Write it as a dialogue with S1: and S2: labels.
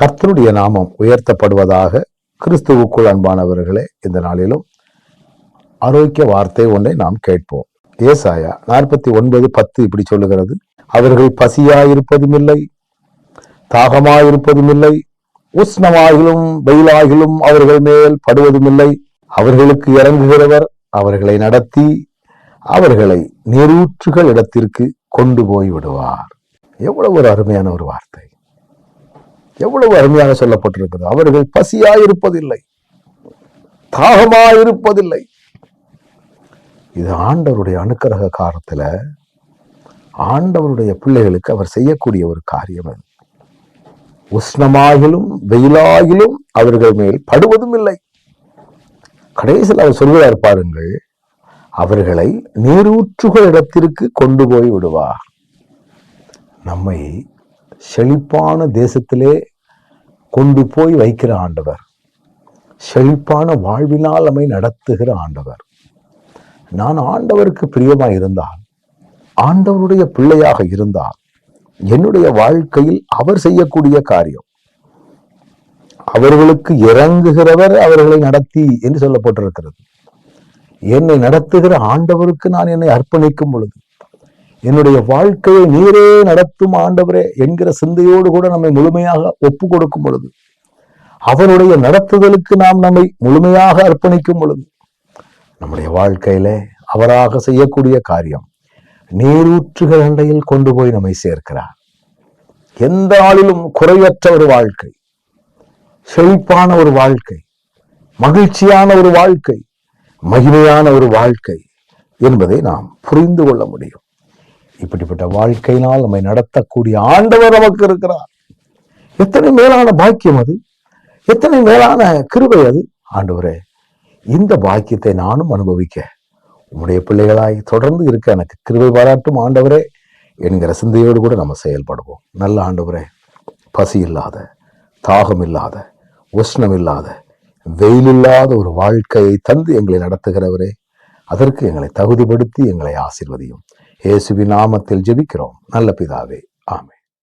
S1: கர்த்தருடைய நாமம் உயர்த்தப்படுவதாக கிறிஸ்துவுக்குள் அன்பானவர்களே இந்த நாளிலும் ஆரோக்கிய வார்த்தை ஒன்றை நாம் கேட்போம். ஏசாயா நாற்பத்தி ஒன்பது பத்து இப்படி சொல்லுகிறது. அவர்கள் பசியாயிருப்பதும் இல்லை தாகமாயிருப்பதும் இல்லை உஷ்ணமாகிலும் வெயிலாகிலும் அவர்கள் மேல் படுவதும் இல்லை. அவர்களுக்கு இறங்குகிறவர் அவர்களை நடத்தி அவர்களை நீரூற்றுகள் இடத்திற்கு கொண்டு போய் விடுவார். எவ்வளவு ஒரு அருமையான ஒரு வார்த்தை. எவ்வளவு அருமையாக சொல்லப்பட்டிருக்கிறது. அவர்கள் பசியாயிருப்பதில்லை. தாகமாயிருப்பதில்லை. இது ஆண்டவருடைய அனுக்கிரக காலத்துல ஆண்டவருடைய பிள்ளைகளுக்கு அவர் செய்யக்கூடிய ஒரு காரியம் அது. உஷ்ணமாகிலும் வெயிலாகிலும் அவர்கள் மேல் படுவதும் இல்லை. கடைசியில் அவர் சொல்கிறார் பாருங்கள் அவர்களை நீரூற்றுகள் இடத்திற்கு கொண்டு போய் விடுவார். நம்மை செழிப்பான தேசத்திலே கொண்டு போய் வைக்கிற ஆண்டவர். செழிப்பான வாழ்வினால் நம்மை நடத்துகிற ஆண்டவர். நான் ஆண்டவருக்கு பிரியமாக இருந்தால் ஆண்டவருடைய பிள்ளையாக இருந்தால் என்னுடைய வாழ்க்கையில் அவர் செய்யக்கூடிய காரியம் அவர்களுக்கு இறங்குகிறவர் அவர்களை நடத்தி என்று சொல்லப்பட்டிருக்கிறது. என்னை நடத்துகிற ஆண்டவருக்கு நான் என்னை அர்ப்பணிக்கும் பொழுது என்னுடைய வாழ்க்கையை நீரே நடத்தும் ஆண்டவரே என்கிற சிந்தையோடு கூட நம்மை முழுமையாக ஒப்பு கொடுக்கும் பொழுது அவருடைய நடத்துதலுக்கு நாம் நம்மை முழுமையாக அர்ப்பணிக்கும் பொழுது நம்முடைய வாழ்க்கையில அவராக செய்யக்கூடிய காரியம் நீரூற்றுகள் அண்டையில் கொண்டு போய் நம்மை சேர்க்கிறார். எந்த ஆளிலும் குறையற்ற ஒரு வாழ்க்கை செழிப்பான ஒரு வாழ்க்கை மகிழ்ச்சியான ஒரு வாழ்க்கை மகிமையான ஒரு வாழ்க்கை என்பதை நாம் புரிந்து கொள்ள முடியும். இப்படிப்பட்ட வாழ்க்கையினால் நம்மை நடத்தக்கூடிய ஆண்டவர் நமக்கு இருக்கிறார். எத்தனை மேலான பாக்கியம் அது? எத்தனை மேலான கிருபை அது? ஆண்டவரே இந்த பாக்கியத்தை நானும் அனுபவிக்க உம்முடைய பிள்ளைகளாய் தொடர்ந்து இருக்க எனக்கு கிருபை பாராட்டும் ஆண்டவரே. என்கிற சிந்தையோடு கூட நம்ம செயல்படுவோம். நல்ல ஆண்டவரே பசி இல்லாத தாகம் இல்லாத உஷ்ணம் இல்லாத வெயில் இல்லாத ஒரு வாழ்க்கையை தந்து எங்களை நடத்துகிறவரே. அதற்கு எங்களை தகுதிப்படுத்தி எங்களை ஆசிர்வதியும். இயேசுவின் நாமத்தில் ஜெபிக்கிறோம். நல்ல பிதாவே ஆமை